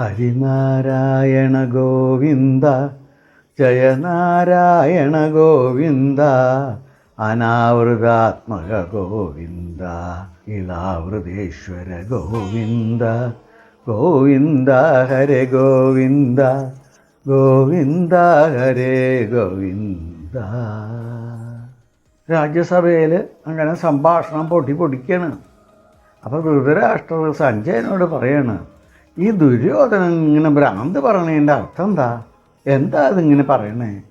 ഹരിനാരായണ ഗോവിന്ദ ജയനാരായണ ഗോവിന്ദ അനാവൃതാത്മക ഗോവിന്ദ ഇളാവൃതേശ്വര ഗോവിന്ദ ഗോവിന്ദ ഹരെ ഗോവിന്ദ ഗോവിന്ദ ഹരേ ഗോവിന്ദ. രാജ്യസഭയിൽ അങ്ങനെ സംഭാഷണം പൊട്ടി പൊടിക്കണം. അപ്പോൾ ധൃതരാഷ്ട്രർ സഞ്ജയനോട് പറയാണ് ഈ ദുര്യോധനൻ ഇങ്ങനെ ഭ്രാന്ത് പറയണതിന്റെ അർത്ഥം എന്താ? എന്താ അതിങ്ങനെ പറയണേ?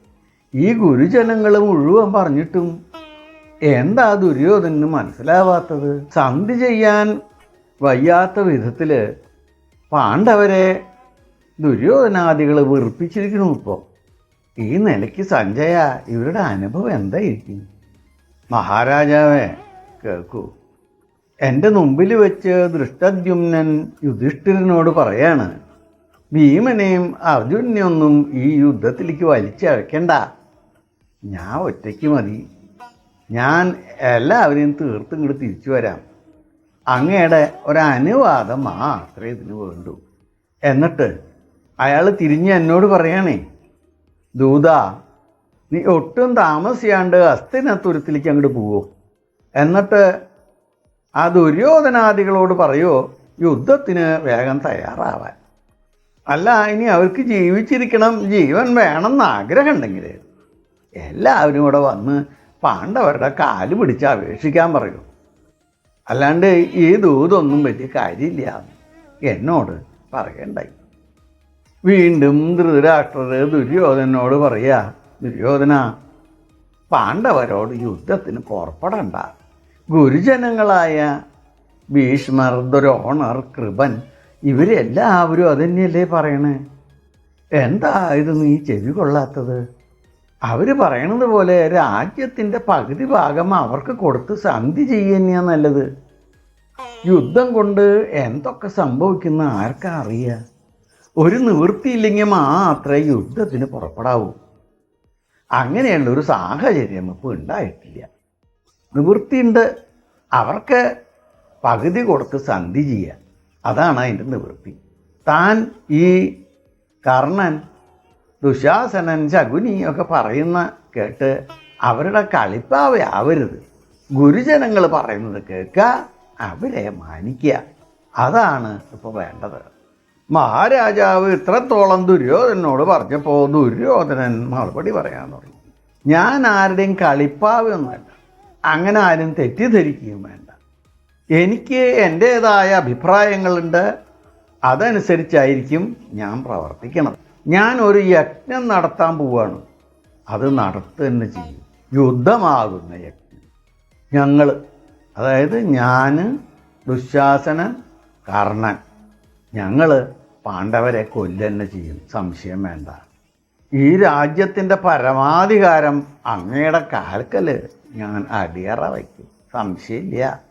ഈ ഗുരുജനങ്ങൾ മുഴുവൻ പറഞ്ഞിട്ടും എന്താ ദുര്യോധനന് മനസ്സിലാവാത്തത്? സന്ധി ചെയ്യാൻ വയ്യാത്ത വിധത്തിൽ പാണ്ഡവരെ ദുര്യോധനാദികൾ വെറുപ്പിച്ചിരിക്കണു ഇപ്പോൾ ഈ നിലയ്ക്ക് സഞ്ജയ ഇവരുടെ അനുഭവം എന്തായിരിക്കും? മഹാരാജാവേ കേൾക്കൂ. എന്റെ മുമ്പിൽ വെച്ച് ദൃഷ്ടദ്യുമ്നൻ യുധിഷ്ഠിരനോട് പറയാണ് ഭീമനെയും അർജുനെയൊന്നും ഈ യുദ്ധത്തിലേക്ക് വലിച്ചഴക്കണ്ട. ഞാൻ ഒറ്റയ്ക്ക് മതി. ഞാൻ എല്ലാവരെയും തീർത്തും ഇങ്ങോട്ട് തിരിച്ചു വരാം. അങ്ങയുടെ ഒരനുവാദം മാത്രമേ ഇതിന് വേണ്ടൂ. എന്നിട്ട് അയാൾ തിരിഞ്ഞ് എന്നോട് പറയണേ ദൂത നീ ഒട്ടും താമസിയാണ്ട് അസ്ഥിനത്തുരത്തിലേക്ക് അങ്ങോട്ട് പോവോ. എന്നിട്ട് ആ ദുര്യോധനാദികളോട് പറയുമോ യുദ്ധത്തിന് വേഗം തയ്യാറാവാൻ. അല്ല ഇനി അവർക്ക് ജീവിച്ചിരിക്കണം ജീവൻ വേണമെന്ന് ആഗ്രഹം ഉണ്ടെങ്കിൽ എല്ലാവരും കൂടെ വന്ന് പാണ്ഡവരുടെ കാൽ പിടിച്ച് അപേക്ഷിക്കാൻ പറയൂ. അല്ലാണ്ട് ഈ ദൂതൊന്നും വലിയ കാര്യമില്ല എന്നോട് പറയണ്ടായി. വീണ്ടും ധൃതരാഷ്ട്രർ ദുര്യോധനോട് പറയുക ദുര്യോധന പാണ്ഡവരോട് യുദ്ധത്തിന് പുറപ്പെടണ്ട. ഗുരുജനങ്ങളായ ഭീഷ്മർ ദുരോണർ കൃപൻ ഇവരെല്ലാവരും അതന്നെയല്ലേ പറയണേ? എന്താ ഇത് നീ ചെവി കൊള്ളാത്തത്? അവർ പറയണത് പോലെ രാജ്യത്തിന്റെ പകുതി ഭാഗം അവർക്ക് കൊടുത്ത് സന്ധി ചെയ്യുക നല്ലത്. യുദ്ധം കൊണ്ട് എന്തൊക്കെ സംഭവിക്കുന്ന ആർക്കാ അറിയുക ഒരു നിവൃത്തിയില്ലെങ്കിൽ മാത്രമേ യുദ്ധത്തിന് പുറപ്പെടാവൂ. അങ്ങനെയുള്ള ഒരു സാഹചര്യം ഇപ്പോൾ ഉണ്ടായിട്ടില്ല. നിവൃത്തിയുണ്ട്. അവർക്ക് പകുതി കൊടുത്ത് സന്ധി ചെയ്യുക. അതാണ് അതിന്റെ നിവൃത്തി. താൻ ഈ കർണൻ ദുശാസനൻ ശകുനി ഒക്കെ പറയുന്ന കേട്ട് അവരുടെ കളിപ്പാവയാവരുത് ഗുരുജനങ്ങൾ പറയുന്നത് കേൾക്കുക അവരെ മാനിക്കുക. അതാണ് ഇപ്പോൾ വേണ്ടത്. മഹാരാജാവ് ഇത്രത്തോളം ദുര്യോധനോട് പറഞ്ഞപ്പോൾ ദുര്യോധനൻ മറുപടി പറയാൻ തുടങ്ങി. ഞാൻ ആരുടെയും കളിപ്പാവൊന്നുമല്ല അങ്ങനെ ആരും തെറ്റിദ്ധരിക്കുകയും വേണ്ട. എനിക്ക് എന്റേതായ അഭിപ്രായങ്ങളുണ്ട്. അതനുസരിച്ചായിരിക്കും ഞാൻ പ്രവർത്തിക്കണം ഞാൻ ഒരു യജ്ഞം നടത്താൻ പോവാണ്. അത് നടത്തുതന്നെ ചെയ്യും. യുദ്ധമാകുന്ന യജ്ഞം. ഞങ്ങൾ അതായത് ഞാൻ ദുശാസനൻ കർണൻ ഞങ്ങൾ പാണ്ഡവരെ കൊല്ലന്നെ ചെയ്യും. സംശയം വേണ്ട. ഈ രാജ്യത്തിന്റെ പരമാധികാരം അങ്ങയുടെ കാൽക്കൽ ഞാൻ അടിയറ വയ്ക്കും. സംശയമില്ല.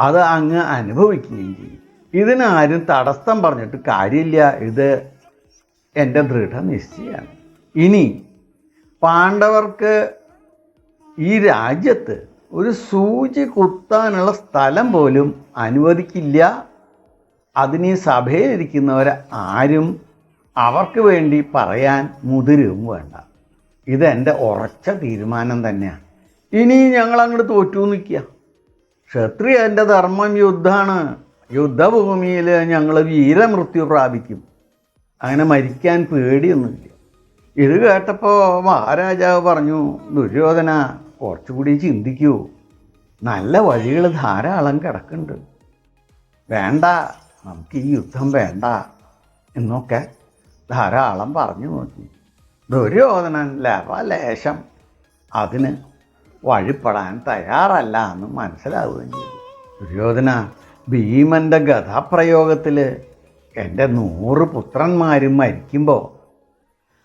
അത് അങ്ങ് അനുഭവിക്കുകയും ചെയ്യും. ഇതിനാരും തടസ്സം പറഞ്ഞിട്ട് കാര്യമില്ല. ഇത് എന്റെ ദൃഢനിശ്ചയമാണ്. ഇനി പാണ്ഡവർക്ക് ഈ രാജ്യത്ത് ഒരു സൂചി കുത്താനുള്ള സ്ഥലം പോലും അനുവദിക്കില്ല. അതിന് ഈ സഭയിലിരിക്കുന്നവർ ആരും അവർക്ക് വേണ്ടി പറയാൻ മുതിരും വേണ്ട. ഇതെന്റെ ഉറച്ച തീരുമാനം തന്നെയാണ്. ഇനി ഞങ്ങൾ അങ്ങോട്ട് തോറ്റു നിൽക്കുക. ക്ഷത്രിയന്റെ ധർമ്മം യുദ്ധമാണ്. യുദ്ധഭൂമിയിൽ ഞങ്ങൾ വീരമൃത്യു പ്രാപിക്കും. അങ്ങനെ മരിക്കാൻ പേടിയൊന്നുമില്ല. ഇത് കേട്ടപ്പോൾ മഹാരാജാവ് പറഞ്ഞു ദുര്യോധന കുറച്ചുകൂടി ചിന്തിക്കൂ. നല്ല വഴികൾ ധാരാളം കിടക്കുന്നുണ്ട്. വേണ്ട നമുക്ക് ഈ യുദ്ധം വേണ്ട എന്നൊക്കെ ധാരാളം പറഞ്ഞു നോക്കി. ദുര്യോധനൻ ലവലേശം അതിന് വഴിപ്പെടാൻ തയ്യാറല്ല എന്ന് മനസ്സിലാവുകയും ചെയ്തു. ദുര്യോധന ഭീമന്റെ ഗഥാപ്രയോഗത്തിൽ എന്റെ നൂറ് പുത്രന്മാരും മരിക്കുമ്പോൾ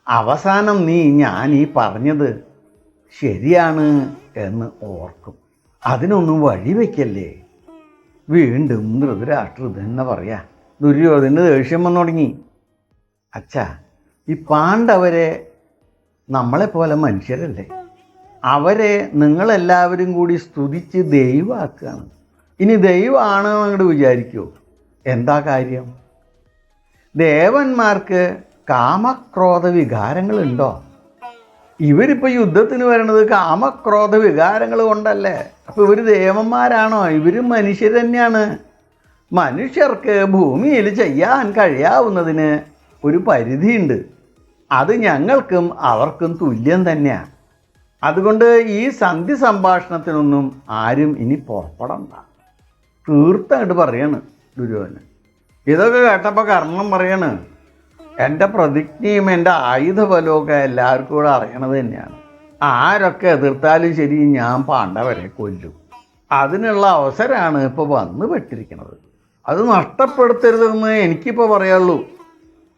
അവസാനം നീ ഞാൻ ഈ പറഞ്ഞത് ശരിയാണ് എന്ന് ഓർക്കും. അതിനൊന്നും വഴിവെക്കല്ലേ വീണ്ടും ധൃതരാഷ്ട്രതെന്ന് പറയാ? ദുര്യോധന ദേഷ്യം വന്നു തുടങ്ങി. അച്ഛാ ഈ പാണ്ഡവരെ നമ്മളെപ്പോലെ മനുഷ്യരല്ലേ? അവരെ നിങ്ങളെല്ലാവരും കൂടി സ്തുതിച്ച് ദൈവമാക്കുകയാണ്. ഇനി ദൈവമാണ് അങ്ങോട്ട് വിചാരിക്കുമോ എന്താ കാര്യം? ദേവന്മാർക്ക് കാമക്രോധ വികാരങ്ങളുണ്ടോ? ഇവരിപ്പോൾ യുദ്ധത്തിന് വരണത് കാമക്രോധ വികാരങ്ങൾ കൊണ്ടല്ലേ? അപ്പോൾ ഇവർ ദേവന്മാരാണോ? ഇവരും മനുഷ്യർ തന്നെയാണ്. മനുഷ്യർക്ക് ഭൂമിയിൽ ചെയ്യാൻ കഴിയാവുന്നതിന് ഒരു പരിധിയുണ്ട്. അത് ഞങ്ങൾക്കും അവർക്കും തുല്യം തന്നെയാണ് അതുകൊണ്ട് ഈ സന്ധി സംഭാഷണത്തിനൊന്നും ആരും ഇനി പുറപ്പെടണ്ട. തീർത്തായിട്ട് പറയാണ് ദുര്യോധനൻ. ഇതൊക്കെ കേട്ടപ്പോൾ കർമ്മം പറയാണ്. എന്റെ പ്രതിജ്ഞയും എന്റെ ആയുധബലമൊക്കെ എല്ലാവർക്കും കൂടെ അറിയണത് തന്നെയാണ്. ആരൊക്കെ എതിർത്താലും ശരി ഞാൻ പാണ്ഡവരെ കൊല്ലും. അതിനുള്ള അവസരമാണ് ഇപ്പോൾ വന്നു പെട്ടിരിക്കുന്നത് അത് നഷ്ടപ്പെടുത്തരുതെന്ന് എനിക്കിപ്പോൾ പറയുള്ളൂ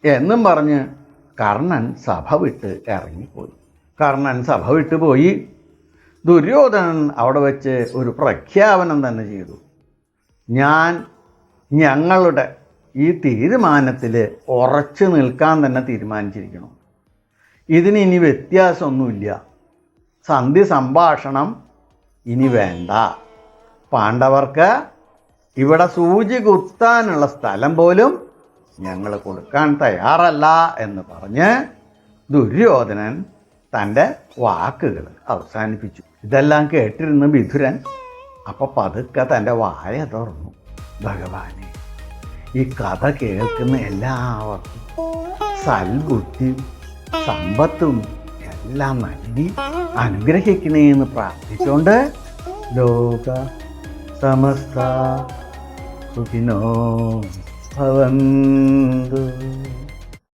എന്നും പറഞ്ഞ് കർണൻ സഭ വിട്ട് ഇറങ്ങിപ്പോയി. കർണൻ സഭ വിട്ട് പോയി. ദുര്യോധനൻ അവിടെ വെച്ച് ഒരു പ്രഖ്യാപനം തന്നെ ചെയ്തു. ഞാൻ ഞങ്ങളുടെ ഈ തീരുമാനത്തിൽ ഉറച്ചു നിൽക്കാൻ തന്നെ തീരുമാനിച്ചിരിക്കണം. ഇതിന് ഇനി വ്യത്യാസമൊന്നുമില്ല. സന്ധി സംഭാഷണം ഇനി വേണ്ട. പാണ്ഡവർക്ക് ഇവിടെ സൂചി കുത്താനുള്ള സ്ഥലം പോലും ഞങ്ങൾ കൊടുക്കാൻ തയ്യാറല്ല എന്ന് പറഞ്ഞ് ദുര്യോധനൻ തന്റെ വാക്കുകൾ അവസാനിപ്പിച്ചു. ഇതെല്ലാം കേട്ടിരുന്ന വിധുരൻ അപ്പോൾ പതുക്കെ തന്റെ വായ തുറന്നു. ഭഗവാനെ ഈ കഥ കേൾക്കുന്ന എല്ലാവർക്കും സൽബുദ്ധിയും സമ്പത്തും എല്ലാം നൽകി അനുഗ്രഹിക്കണേന്ന് പ്രാർത്ഥിച്ചുകൊണ്ട് ലോക സമസ്ത സുഖിനോ भवन्तु